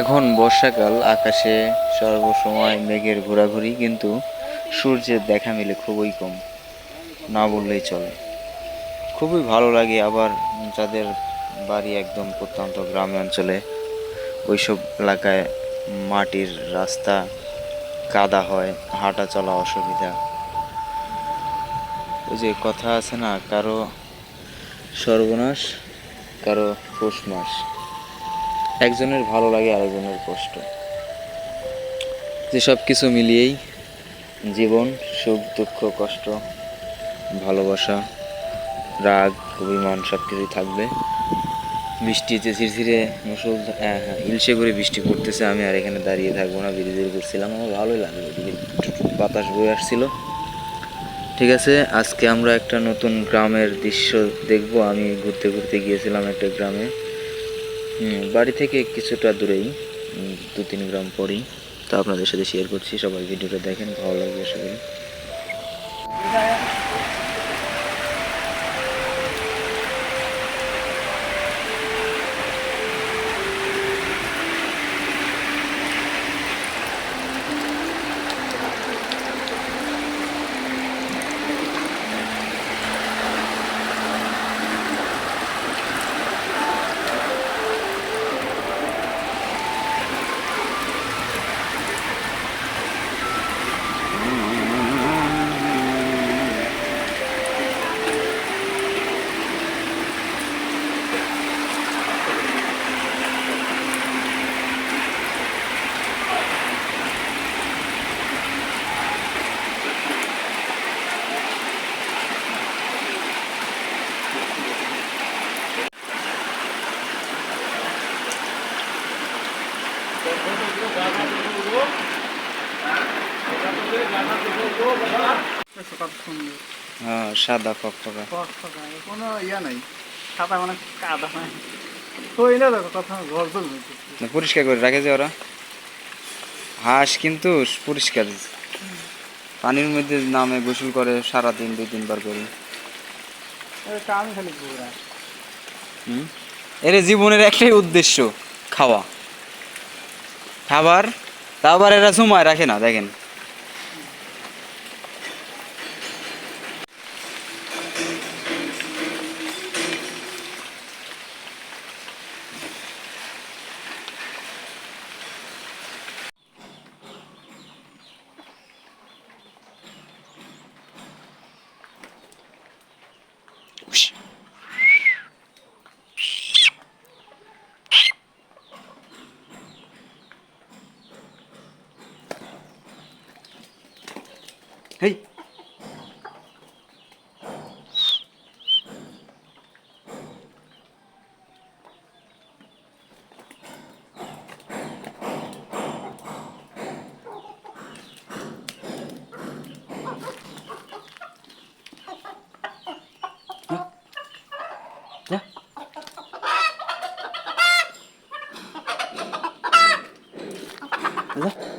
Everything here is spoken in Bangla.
এখন বর্ষাকাল, আকাশে সর্বসময় মেঘের ঘোরাঘুরি, কিন্তু সূর্যের দেখা মিলে খুবই কম, না বললেই চলে। খুবই ভালো লাগে আবার যাদের বাড়ি একদম প্রত্যন্ত গ্রামে অঞ্চলে, ওইসব এলাকায় মাটির রাস্তা কাদা হয়, হাঁটা চলা অসুবিধা। ওই যে কথা আছে না, কারও সর্বনাশ, কারও পৌষ মাস একজনের ভালো লাগে, আরেকজনের কষ্ট। যে সব কিছু মিলিয়েই জীবন, সুখ, দুঃখ, কষ্ট, ভালোবাসা, রাগ, অভিমান সব কিছুই থাকবে। বৃষ্টি যে ঝিরঝিরে মুসল হ্যাঁ হ্যাঁ ইলশে করে বৃষ্টি পড়তেছে, আমি আর এখানে দাঁড়িয়ে থাকব না বিড়ি বিড়ি করছিলাম আমার ভালোই লাগল বাতাস বয়ে আসছিল। ঠিক আছে, আজকে আমরা একটা নতুন গ্রামের দৃশ্য দেখব। আমি ঘুরতে ঘুরতে গিয়েছিলাম একটা গ্রামে। বাড়ি থেকে কিছুটা দূরেই দু তিন গ্রাম পরেই। তা আপনাদের সাথে শেয়ার করছি, সবাই ভিডিওটা দেখেন, ভালো লাগবে আশা সাদা ফকফকা ফকফকা, কোনো ইয়া নাই। সাদা মানে কাদা নাই। তো এই না দেখো কথা ঘর পরিষ্কার করে রাখে যে ওরা। হাঁস কিন্তু পরিষ্কার। পানির মধ্যে নামে গোসল করে সারাদিন দুই তিনবার করে? এর জীবনের একটাই উদ্দেশ্য খাওয়া। খাবার তারপর এরা সময় রাখে না দেখেন Whoosh. เฮ้ย What?